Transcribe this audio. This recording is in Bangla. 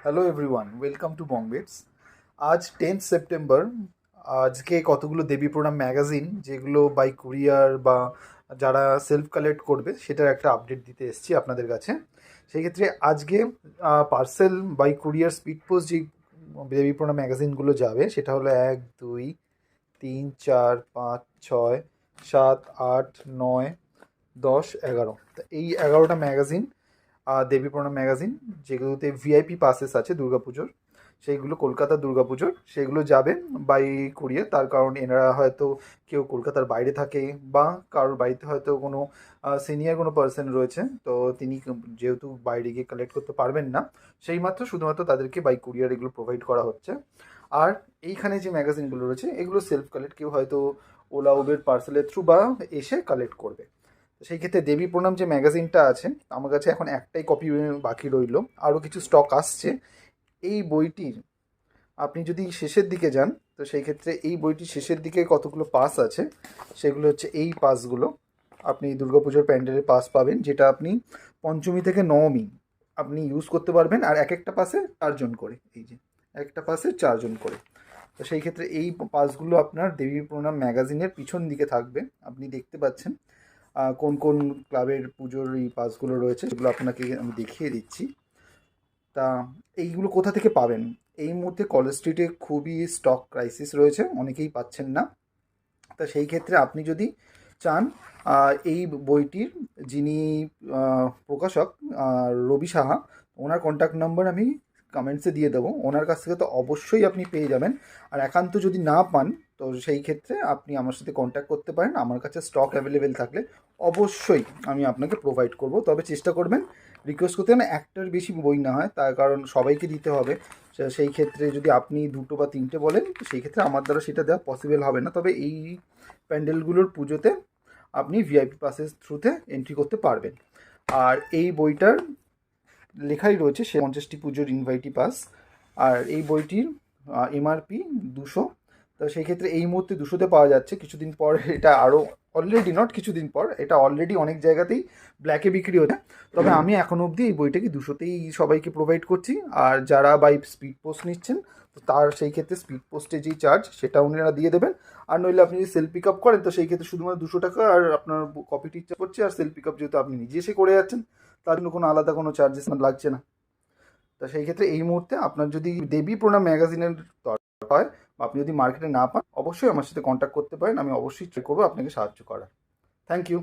Hello everyone welcome to Bongbets আজ টেন্থ সেপ্টেম্বর আজকে কতগুলো দেবী প্রণাম ম্যাগাজিন যেগুলো বাই কুরিয়ার বা যারা সেলফ কালেক্ট করবে, সেটার একটা আপডেট দিতে এসেছি আপনাদের কাছে। সেই ক্ষেত্রে আজকে parcel by courier speed post যে দেবী প্রণাম ম্যাগাজিনগুলো যাবে, সেটা হলো এক, দুই, তিন, চার, পাঁচ, ছয়, সাত, আট, নয়, দশ, এগারো। এই এগারোটা ম্যাগাজিন দেবী প্রণাম ম্যাগাজিন, যেগুলোতে ভিআইপি পাসেস আছে দুর্গাপুজোর, সেইগুলো কলকাতা দুর্গাপুজোর, সেগুলো যাবে বাই কুরিয়ার তার কারণ এনারা হয়তো কেউ কলকাতার বাইরে থাকে বা কারোর বাড়িতে হয়তো কোনো সিনিয়র কোনো পার্সন রয়েছে, তো তিনি যেহেতু বাইরে গিয়ে কালেক্ট করতে পারবেন না সেই মাত্র শুধুমাত্র তাদেরকে বাই কুরিয়ার এগুলো প্রোভাইড করা হচ্ছে। আর এইখানে যে ম্যাগাজিনগুলো রয়েছে, এগুলো সেলফ কালেক্ট কেউ হয়তো ওলা, উবের পার্সেলের থ্রু বা এসে কালেক্ট করবে। তো সেই ক্ষেত্রে দেবী প্রণাম যে ম্যাগাজিনটা আছে, আমার কাছে এখন একটাই কপি বাকি রইল। আরও কিছু স্টক আসছে। এই বইটির আপনি যদি শেষের দিকে যান, তো সেই ক্ষেত্রে এই বইটির শেষের দিকে কতগুলো পাস আছে, সেগুলো হচ্ছে এই পাসগুলো আপনি দুর্গাপুজোর প্যান্ডেলের পাস পাবেন, যেটা আপনি পঞ্চমী থেকে নবমী আপনি ইউজ করতে পারবেন, আর এক একটা পাসে চারজন করে, এই যে একটা পাসে চারজন করে। তো সেই ক্ষেত্রে এই পাসগুলো আপনার দেবী প্রণাম ম্যাগাজিনের পিছন দিকে থাকবে, আপনি দেখতে পাচ্ছেন। কোন কোন ক্লাবের পুজোর এই পাসগুলো রয়েছে সেগুলো আপনাকে আমি দেখিয়ে দিচ্ছি। তা এইগুলো কোথা থেকে পাবেন? এই মুহূর্তে কলেজ স্ট্রিটে খুবই স্টক ক্রাইসিস রয়েছে, অনেকেই পাচ্ছেন না। তা সেই ক্ষেত্রে আপনি যদি চান এই বইটির যিনি প্রকাশক রবি সাহা, ওনার কন্ট্যাক্ট নাম্বার আমি কমেন্টসে দিয়ে দেবো। ওনার কাছ থেকে তো অবশ্যই আপনি পেয়ে যাবেন। আর একান্ত যদি না পান তো সেই ক্ষেত্রে আপনি আমার সাথে কন্ট্যাক্ট করতে পারেন। আমার কাছে স্টক অ্যাভেলেবেল থাকলে অবশ্যই আমি আপনাকে প্রোভাইড করব। তবে চেষ্টা করবেন রিকোয়েস্ট করতে যেন একটার বেশি বই না হয়, তার কারণ সবাইকে দিতে হবে। সেই ক্ষেত্রে যদি আপনি দুটো বা তিনটে বলেন সেই ক্ষেত্রে আমার দ্বারা সেটা দেওয়া পসিবল হবে না। তবে এই প্যান্ডেলগুলোর পুজোতে আপনি ভিআইপি পাসের থ্রুতে এন্ট্রি করতে পারবেন। আর এই বইটার লেখাই রয়েছে, সে পঞ্চাশটি পুজোর ইনভাইটি পাস আর এই বইটির এমআরপি দুশো তো সেই ক্ষেত্রে এই মুহূর্তে দুশোতে পাওয়া যাচ্ছে। কিছুদিন পর এটা আরও অলরেডি নট কিছুদিন পর, এটা অলরেডি অনেক জায়গাতেই ব্ল্যাকে বিক্রি হচ্ছে। তবে আমি এখন অবধি এই বইটাকে দুশোতেই সবাইকে প্রোভাইড করছি। আর যারা বাই স্পিড পোস্ট নিচ্ছেন, তো তার সেই ক্ষেত্রে স্পিড পোস্টে যেই চার্জ সেটা উনারা দিয়ে দেবেন। আর নইলে আপনি যদি সেল পিক আপ করেন, তো সেই ক্ষেত্রে শুধুমাত্র দুশো টাকা আর আপনার কপিটি ইচ্ছা করছে। আর সেলফ পিক আপ যেহেতু আপনি নিজে এসে করে যাচ্ছেন, তার জন্য কোনো আলাদা কোনো চার্জেস লাগছে না। তা সেই ক্ষেত্রে এই মুহূর্তে আপনার যদি দেবী প্রণাম ম্যাগাজিনের হয় আপনি যদি মার্কেটে না পান, অবশ্যই আমার সাথে কন্ট্যাক্ট করতে পারেন। আমি অবশ্যই চেক করব, আপনাকে সাহায্য করার। Thank you